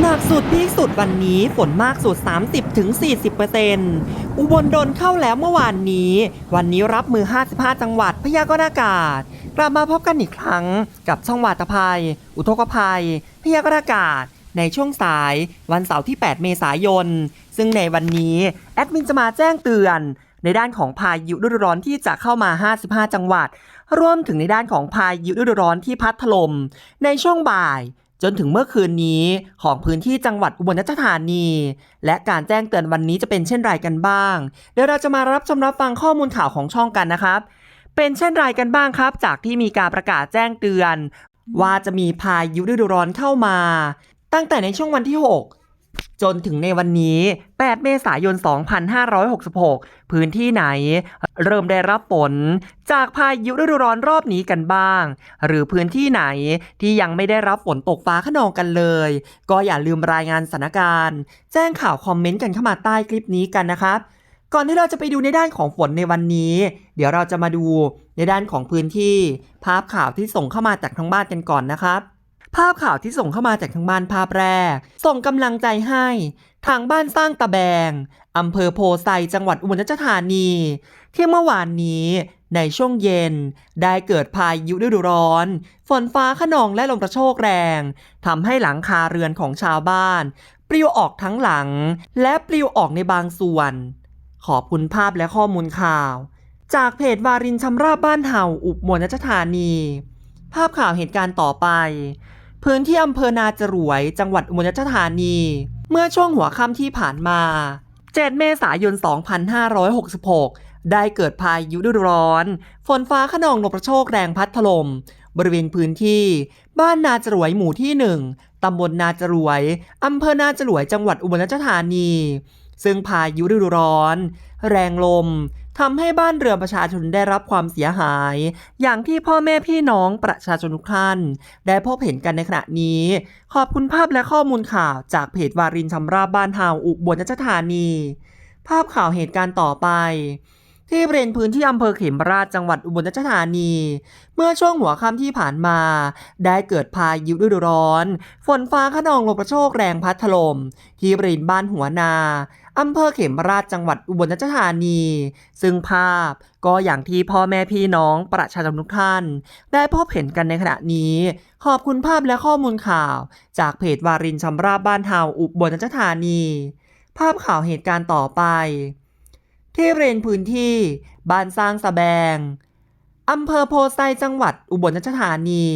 หนักสุดพีคสุดวันนี้ฝนมากสุด 30-40%อุบลโดนเข้าแล้วเมื่อวานนี้ วันนี้รับมือ 55 จังหวัดพยากรณ์อากาศ กลับมาพบกันอีกครั้งกับช่องวาตภัย อุทกภัย พยากรณ์อากาศ ในช่วงสายวันเสาร์ที่ 8 เมษายน ซึ่งในวันนี้แอดมินจะมาแจ้งเตือน ในด้านของพายุฤดูร้อนที่จะเข้ามา 55 จังหวัด รวมถึงในด้านของพายุฤดูร้อนที่พัดถล่มในช่วงบ่าย จนถึงเมื่อคืนนี้ของพื้นที่จังหวัดอุบลราชธานี และการแจ้งเตือนวันนี้จะเป็นเช่นไรกันบ้าง เดี๋ยวเราจะมารับชมรับฟังข้อมูลข่าวของช่องกันนะครับ เป็นเช่นไรกันบ้างครับ จากที่มีการประกาศแจ้งเตือน ว่าจะมีพายุฤดูร้อนเข้ามา ตั้งแต่ในช่วงวันที่ 6 จนถึงในวันนี้ 8 เมษายน 2566 พื้นที่ไหน เริ่มได้รับฝน จากพายุฤดูร้อนรอบนี้กันบ้าง หรือพื้นที่ไหนที่ยังไม่ได้รับฝนตกฟ้าขนองกันเลย ก็อย่าลืมรายงานสถานการณ์ แจ้งข่าวคอมเมนต์กันเข้ามาใต้คลิปนี้กันนะครับก่อนที่เราจะไปดูในด้านของฝนในวันนี้ เดี๋ยวเราจะมาดูในด้านของพื้นที่ ภาพข่าวที่ส่งเข้ามาจากทางบ้านกันก่อนนะครับ ภาพข่าวที่ส่งเข้ามาจากทางบ้านภาพแรก ส่งกำลังใจให้ ทางบ้านสร้างตะแบงอำเภอโพไซจังหวัดอุบลราชธานี ที่เมื่อวานนี้ในช่วงเย็น ได้เกิดพายุฤดูร้อน ฝนฟ้าขนองและลมกระโชกแรงทำให้หลังคาเรือนของชาวบ้าน ปลิวออกทั้งหลัง และปลิวออกในบางส่วน ขอบคุณภาพและข้อมูลข่าว จากเพจวารินชำราบบ้านเห่าอุบลราชธานี ภาพข่าวเหตุการณ์ต่อไป พื้นที่อำเภอนาจรวย จังหวัดอุบลราชธานี เมื่อช่วงหัวค่ำที่ผ่านมา 7 เมษายน 2566 ได้เกิดพายุฤดูร้อน ฝนฟ้าขนองลมกระโชกแรงพัดถล่มบริเวณพื้นที่ บ้านนาจรวยหมู่ที่ 1 ตำบลนาจรวย อำเภอนาจรวยจังหวัดอุบลราชธานี ซึ่งพายุฤดูร้อน แรงลมทำให้บ้านเรือนประชาชนได้รับความเสียหาย อย่างที่พ่อแม่พี่น้องประชาชนทุกท่าน ได้พบเห็นกันในขณะนี้ ขอบคุณภาพและข้อมูลข่าวจากเพจวารินชำราบบ้านเฮาอุบลราชธานี ภาพข่าวเหตุการณ์ต่อไป ที่บริเวณพื้นที่อำเภอเขมราชจังหวัดอุบลราชธานี เมื่อช่วงหัวค่ำที่ผ่านมา ได้เกิดพายุฤดูร้อน ฝนฟ้าขนองลมกระโชกแรงพัดถล่มที่บริเวณบ้านหัวนาอำเภอเขมราชจังหวัดอุบลราชธานี ซึ่งภาพก็อย่างที่พ่อแม่พี่น้องประชาชนทุกท่าน ได้พบเห็นกันในขณะนี้ ขอบคุณภาพและข้อมูลข่าว จากเพจวารินชำราบบ้านเฮาอุบลราชธานี ภาพข่าวเหตุการณ์ต่อไป ที่บริเวณพื้นที่บ้านสร้างสะแบงอำเภอโพไซจังหวัดอุบลราชธานี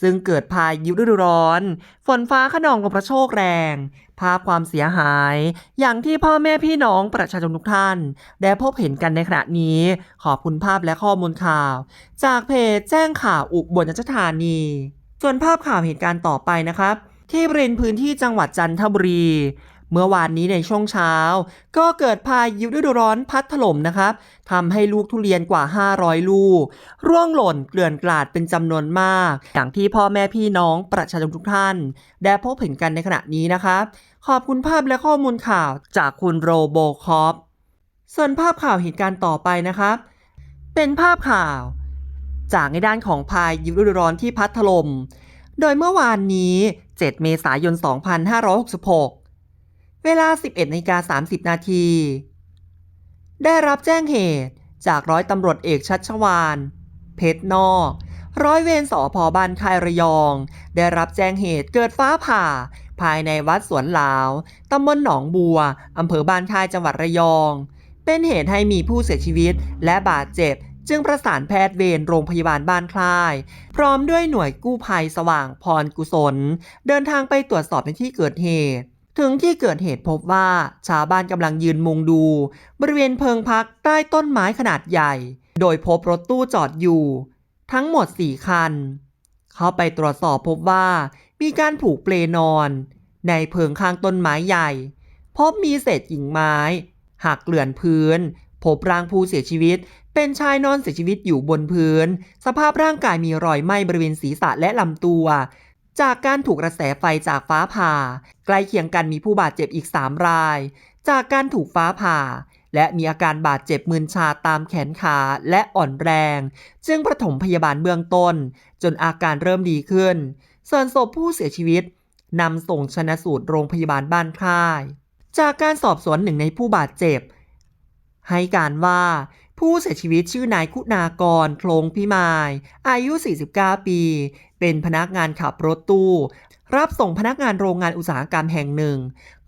ซึ่งเกิดพายุฤดูร้อน ฝนฟ้าขนองลมกระโชกแรง ภาพความเสียหาย อย่างที่พ่อแม่พี่น้องประชาชนทุกท่าน ได้พบเห็นกันในขณะนี้ ขอบคุณภาพและข้อมูลข่าว จากเพจแจ้งข่าวอุบลราชธานี ส่วนภาพข่าวเหตุการณ์ต่อไปนะครับ ที่บริเวณพื้นที่จังหวัดจันทบุรี เมื่อวานนี้ในช่วงเช้า ก็เกิดพายุฤดูร้อนพัดถล่มนะครับทำให้ลูกทุเรียนกว่า 500 ลูก ร่วงหล่นเกลื่อนกลาดเป็นจำนวนมาก อย่างที่พ่อแม่พี่น้องประชาชนทุกท่าน ได้พบเห็นกันในขณะนี้นะครับ ขอบคุณภาพและข้อมูลข่าวจากคุณโรโบคอปส่วนภาพข่าวเหตุการณ์ต่อไปนะครับ เป็นภาพข่าว จากในด้านของพายุฤดูร้อนที่พัดถล่มโดยเมื่อวานนี้ 7 เมษายน 2566 เวลา 11นาฬิกา30 นาที ได้รับแจ้งเหตุจากร้อยตำรวจเอกชัชวาน เพชรนอก ร้อยเวรสอพบ้านคายระยอง ได้รับแจ้งเหตุเกิดฟ้าผ่า ภายในวัดสวนหลาว ตำบลหนองบัว อำเภอบ้านคายจังหวัดระยอง เป็นเหตุให้มีผู้เสียชีวิตและบาดเจ็บจึงประสานแพทย์เวรโรงพยาบาลบ้านคลาย พร้อมด้วยหน่วยกู้ภัยสว่างพรกุศล เดินทางไปตรวจสอบในที่เกิดเหตุ ถึงที่เกิดเหตุพบว่าชาวบ้านกำลังยืนมุงดู บริเวณเพิงพักใต้ต้นไม้ขนาดใหญ่ โดยพบรถตู้จอดอยู่ ทั้งหมด 4 คัน เข้าไปตรวจสอบพบว่ามีการผูกเปลนอน ในเพิงข้างต้นไม้ใหญ่ พบมีเศษกิ่งไม้ หักเกลื่อนพื้น พบร่างผู้เสียชีวิต เป็นชายนอนเสียชีวิตอยู่บนพื้น สภาพร่างกายมีรอยไหม้บริเวณศีรษะและลำตัว จากการถูกกระแสไฟจากฟ้าผ่า ใกล้เคียงกันมีผู้บาดเจ็บอีก 3 ราย จากการถูกฟ้าผ่า และมีอาการบาดเจ็บมึนชาตามแขนขาและอ่อนแรง จึงประถมพยาบาลเบื้องต้น จนอาการเริ่มดีขึ้น ส่วนศพผู้เสียชีวิตนำส่งชนะสูตรโรงพยาบาลบ้านค่าย จากการสอบสวนหนึ่งในผู้บาดเจ็บ ให้การว่า ผู้เสียชีวิตชื่อนายคุณากรโคลงพิมาย อายุ 49 ปี เป็นพนักงานขับรถตู้ รับส่งพนักงานโรงงานอุตสาหกรรมแห่งหนึ่ง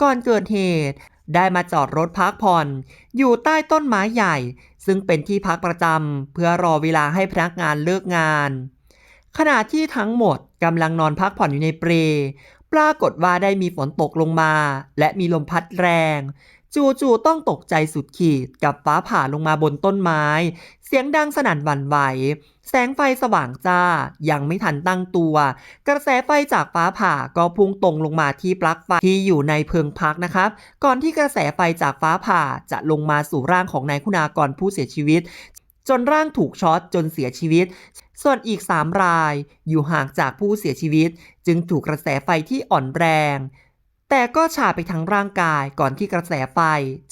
ก่อนเกิดเหตุ ได้มาจอดรถพักผ่อน อยู่ใต้ต้นไม้ใหญ่ ซึ่งเป็นที่พักประจำเพื่อรอเวลาให้พนักงานเลิกงาน ขณะที่ทั้งหมดกำลังนอนพักผ่อนอยู่ในเปลปรากฏว่าได้มีฝนตกลงมา และมีลมพัดแรง จู่ๆต้องตกใจสุดขีดกับฟ้าผ่าลงมาบนต้นไม้ เสียงดังสนั่นหวั่นไหว แสงไฟสว่างจ้า ยังไม่ทันตั้งตัว กระแสไฟจากฟ้าผ่าก็พุ่งตรงลงมาที่ปลั๊กไฟที่อยู่ในเพิงพักนะครับ ก่อนที่กระแสไฟจากฟ้าผ่าจะลงมาสู่ร่างของนายคุณากรผู้เสียชีวิต จนร่างถูกช็อตจนเสียชีวิต ส่วนอีก 3 รายอยู่ห่างจากผู้เสียชีวิต จึงถูกกระแสไฟที่อ่อนแรง แต่ก็ชาไปทั้งร่างกายก่อนที่กระแสไฟ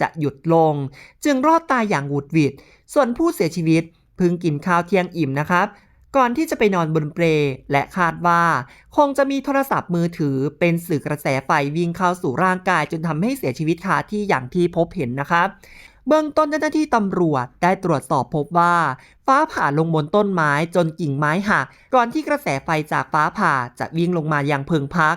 จะหยุดลง จึงรอดตายอย่างหวุดหวิด ส่วนผู้เสียชีวิตเพิ่งกินข้าวเที่ยงอิ่มนะครับ ก่อนที่จะไปนอนบนเปลและคาดว่า คงจะมีโทรศัพท์มือถือเป็นสื่อกระแสไฟวิ่งเข้าสู่ร่างกายจนทำให้เสียชีวิตคาที่อย่างที่พบเห็นนะครับเบื้องต้นเจ้าหน้าที่ตำรวจได้ตรวจสอบพบว่า ฟ้าผ่าลงบนต้นไม้จนกิ่งไม้หักก่อนที่กระแสไฟจากฟ้าผ่าจะวิ่งลงมายังเพิงพัก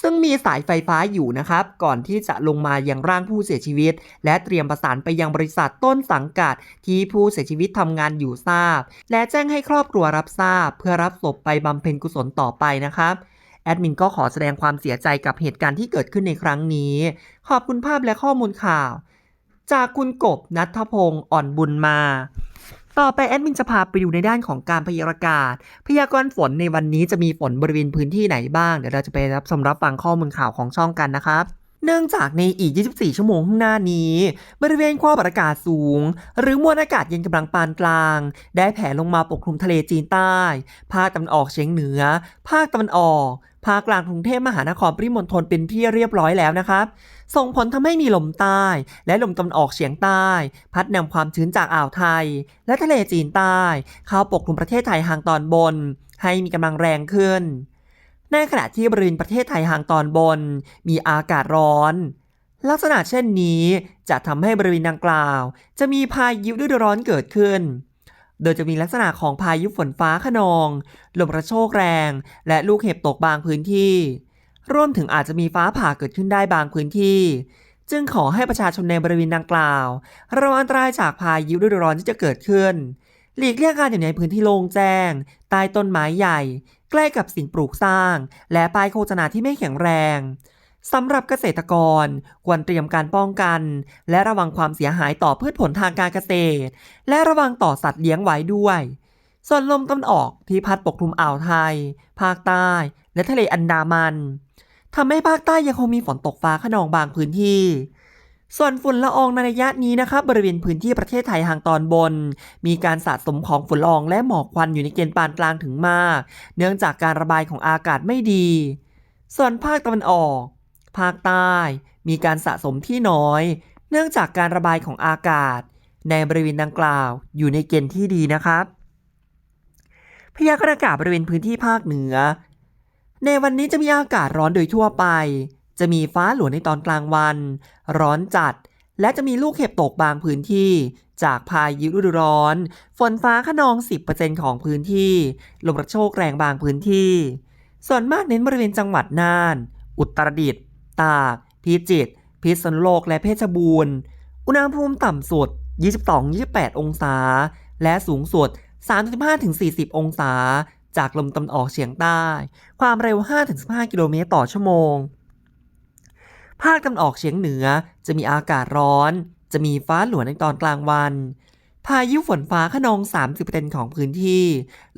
ซึ่งมีสายไฟฟ้าอยู่นะครับ ก่อนที่จะลงมายังร่างผู้เสียชีวิต และเตรียมประสานไปยังบริษัทต้นสังกัด ที่ผู้เสียชีวิตทำงานอยู่ทราบ และแจ้งให้ครอบครัวรับทราบ เพื่อรับศพไปบำเพ็ญกุศลต่อไปนะครับแอดมินก็ขอแสดงความเสียใจกับเหตุการณ์ที่เกิดขึ้นในครั้งนี้ ขอบคุณภาพและข้อมูลข่าว จากคุณกบนัทพงศ์อ่อนบุญมา ต่อไปแอดมินจะพาไปดูในด้านของการพยากรณ์พยากรณ์ฝนในวันนี้จะมีฝนบริเวณพื้นที่ไหนบ้าง เดี๋ยวเราจะไปรับชมรับฟังข้อมูลข่าวของช่องกันนะครับเนื่องจากในอีก 24 ชั่วโมงข้างหน้านี้ บริเวณความกดอากาศสูง หรือมวลอากาศเย็นกำลังปานกลาง ได้แผ่ลงมาปกคลุมทะเลจีนใต้ ภาคตะวันออกเฉียงเหนือ ภาคตะวันออก ภาคกลางกรุงเทพมหานครปริมณฑลเป็นที่เรียบร้อยแล้วนะครับ ส่งผลทำให้มีลมใต้และลมตะวันออกเฉียงใต้ พัดนำความชื้นจากอ่าวไทย และทะเลจีนใต้ เข้าปกคลุมประเทศไทยทางตอนบน ให้มีกำลังแรงขึ้น ในขณะที่บริเวณประเทศไทยทางตอนบน มีอากาศร้อนลักษณะเช่นนี้จะทำให้บริเวณดังกล่าว จะมีพายุฤดูร้อนเกิดขึ้น โดยจะมีลักษณะของพายุฝนฟ้าขนอง ลมกระโชกแรง และลูกเห็บตกบางพื้นที่ รวมถึงอาจจะมีฟ้าผ่าเกิดขึ้นได้บางพื้นที่ จึงขอให้ประชาชนในบริเวณดังกล่าวระวังอันตรายจากพายุฤดูร้อนที่จะเกิดขึ้น หลีกเลี่ยงการอยู่ในพื้นที่โล่งแจ้ง ใต้ต้นไม้ใหญ่ ใกล้กับสิ่งปลูกสร้าง และป้ายโฆษณาที่ไม่แข็งแรง สำหรับเกษตรกรควรเตรียมการป้องกัน และระวังความเสียหายต่อพืชผลทางการเกษตร และระวังต่อสัตว์เลี้ยงไว้ด้วย ส่วนลมตะวันออกที่พัดปกคลุมอ่าวไทย ภาคใต้ และทะเลอันดามันทำให้ภาคใต้ยังคงมีฝนตกฟ้าขนองบางพื้นที่ ส่วนฝุ่นละอองในระยะนี้นะครับบริเวณพื้นที่ประเทศไทยทางตอนบน มีการสะสมของฝุ่นละอองและหมอกควันอยู่ในเกณฑ์ปานกลางถึงมาก เนื่องจากการระบายของอากาศไม่ดี ส่วนภาคตะวันออก ภาคใต้มีการสะสมที่น้อย เนื่องจากการระบายของอากาศ ในบริเวณดังกล่าวอยู่ในเกณฑ์ที่ดีนะครับ พยากรณ์อากาศบริเวณพื้นที่ภาคเหนือ ในวันนี้จะมีอากาศร้อนโดยทั่วไป จะมีฟ้าหลวในตอนกลางวัน ร้อนจัด และจะมีลูกเห็บตกบางพื้นที่ จากพายุฤดูร้อน ฝนฟ้าขนอง 10%ของพื้นที่ ลมกระโชกแรงบางพื้นที่ ส่วนมากเน้นบริเวณจังหวัดน่าน อุตรดิตถ์ ตาก พิจิตร พิษณุโลก และเพชรบูรณ์ อุณหภูมิต่ำสุด 22-28 องศา และสูงสุด 35-40 องศา จากลมตะวันออกเฉียงใต้ ความเร็ว 5-15 กิโลเมตรต่อชั่วโมง ภาคตะวันออกเฉียงเหนือจะมีอากาศร้อน จะมีฟ้าหลวในตอนกลางวันพายุฝนฟ้าขนอง 30%ของพื้นที่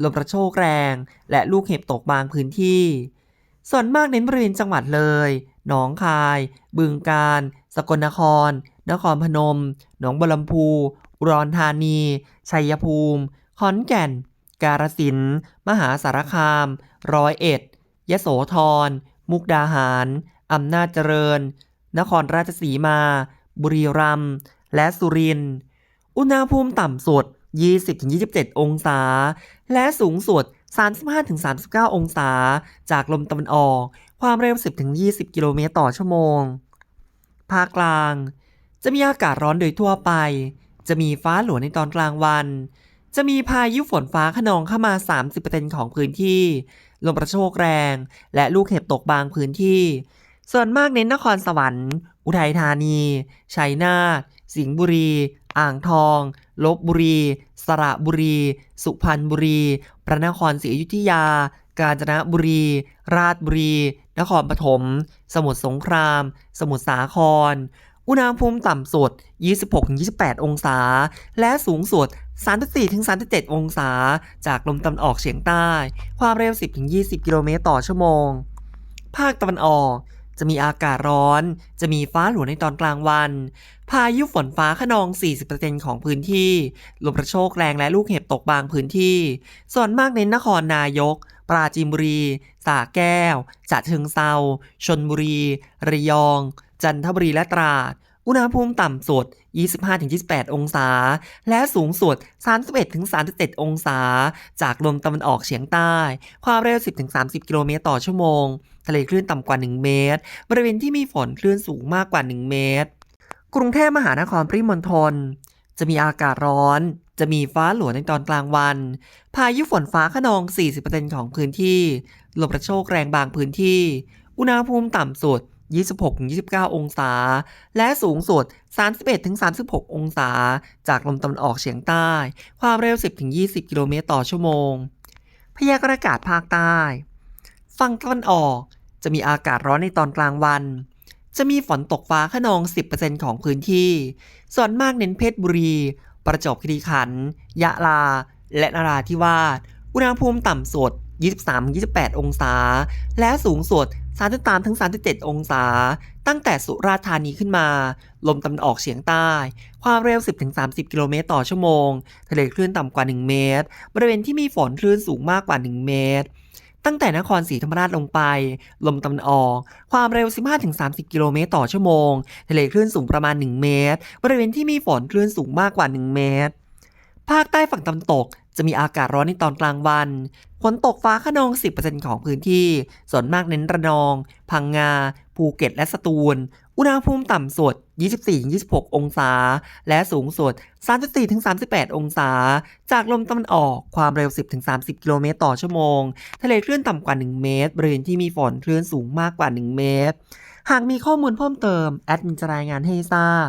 ลมกระโชกแรง และลูกเห็บตกบางพื้นที่ ส่วนมากเน้นบริเวณจังหวัดเลย หนองคาย บึงกาฬสกลนคร นครพนม หนองบัวลำพู อุดรธานี ชัยภูมิ ขอนแก่น กาฬสินธุ์มหาสารคาม ร้อยเอ็ด ยโสธร มุกดาหาร อำนาจเจริญ นครราชสีมา บุรีรัมย์ และสุรินทร์ อุณหภูมิต่ำสุด 20-27 องศา และสูงสุด 35-39 องศา จากลมตะวันออก ความเร็ว 10-20 กิโลเมตรต่อชั่วโมง ภาคกลาง จะมีอากาศร้อนโดยทั่วไป จะมีฟ้าหลวในตอนกลางวัน จะมีพายุฝนฟ้าขนองเข้ามา 30%ของพื้นที่ ลมกระโชกแรง และลูกเห็บตกบางพื้นที่ ส่วนมากเน้นนครสวรรค์ อุทัยธานี ชัยนาท สิงห์บุรี อ่างทอง ลบบุรี สระบุรี สุพรรณบุรี พระนครศรีอยุธยา กาญจนบุรี ราชบุรี นครปฐม สมุทรสงคราม สมุทรสาคร อุณหภูมิต่ำสุด 26-28 องศา และสูงสุด 34-37 องศา จากลมตะวันออกเฉียงใต้ ความเร็ว 10-20 กิโลเมตรต่อชั่วโมง ภาคตะวันออก จะมีอากาศร้อน จะมีฟ้าหลวในตอนกลางวัน พายุฝนฟ้าขนอง 40%ของพื้นที่ ลมกระโชกแรงและลูกเห็บตกบางพื้นที่ ส่วนมากเน้นนครนายก ปราจีนบุรี สาแก้วจะเชิงเซาชนบุรี ระยอง จันทบุรีและตราด อุณหภูมิต่ำสุด 25-28 องศา และสูงสุด 31-37 องศา จากลมตะวันออกเฉียงใต้ ความเร็ว 10-30 กิโลเมตรต่อชั่วโมง ทะเลคลื่นต่ำกว่า 1 เมตร บริเวณที่มีฝนคลื่นสูงมากกว่า 1 เมตร กรุงเทพมหานครปริมณฑลจะมีอากาศร้อน จะมีฟ้าหลวในตอนกลางวัน พายุฝนฟ้าขนอง 40%ของพื้นที่ ลมกระโชกแรงบางพื้นที่ อุณหภูมิต่ำสุด 26-29 องศา และสูงสุด 31-36 องศา จากลมตะวันออกเฉียงใต้ ความเร็ว 10-20 กิโลเมตรต่อชั่วโมง พยากรณ์อากาศภาคใต้ ฝั่งตะวันออก จะมีอากาศร้อนในตอนกลางวัน จะมีฝนตกฟ้าขนอง 10%ของพื้นที่ ส่วนมากเน้นเพชรบุรี ประจวบคีรีขันธ์ ยะลา และนราธิวาส อุณหภูมิต่ำสุด 23-28 องศา และสูงสุด 33-37 องศา ตั้งแต่สุราษฎร์ธานีขึ้นมา ลมตะวันออกเฉียงใต้ ความเร็ว 10-30 กิโลเมตรต่อชั่วโมง ทะเลคลื่นต่ำกว่า 1 เมตร บริเวณที่มีฝนคลื่นสูงมากกว่า 1 เมตร ตั้งแต่นครศรีธรรมราชลงไป ลมตะวันออก ความเร็ว 15-30 กิโลเมตรต่อชั่วโมง ทะเลคลื่นสูงประมาณ 1 เมตร บริเวณที่มีฝนคลื่นสูงมากกว่า 1 เมตรภาคใต้ฝั่งตะวันตก จะมีอากาศร้อนในตอนกลางวันฝนตกฟ้าขนอง 10%ของพื้นที่ ส่วนมากเน้นระนอง พังงา ภูเก็ต และสตูล อุณหภูมิต่ำสุด 24-26 องศา และสูงสุด 34-38 องศา จากลมตะวันออก ความเร็ว 10-30 กิโลเมตรต่อชั่วโมง ทะเลคลื่นต่ำกว่า 1 เมตร บริเวณที่มีฝนคลื่นสูงมากกว่า 1 เมตร หากมีข้อมูลเพิ่มเติม แอดมินจะรายงานให้ทราบ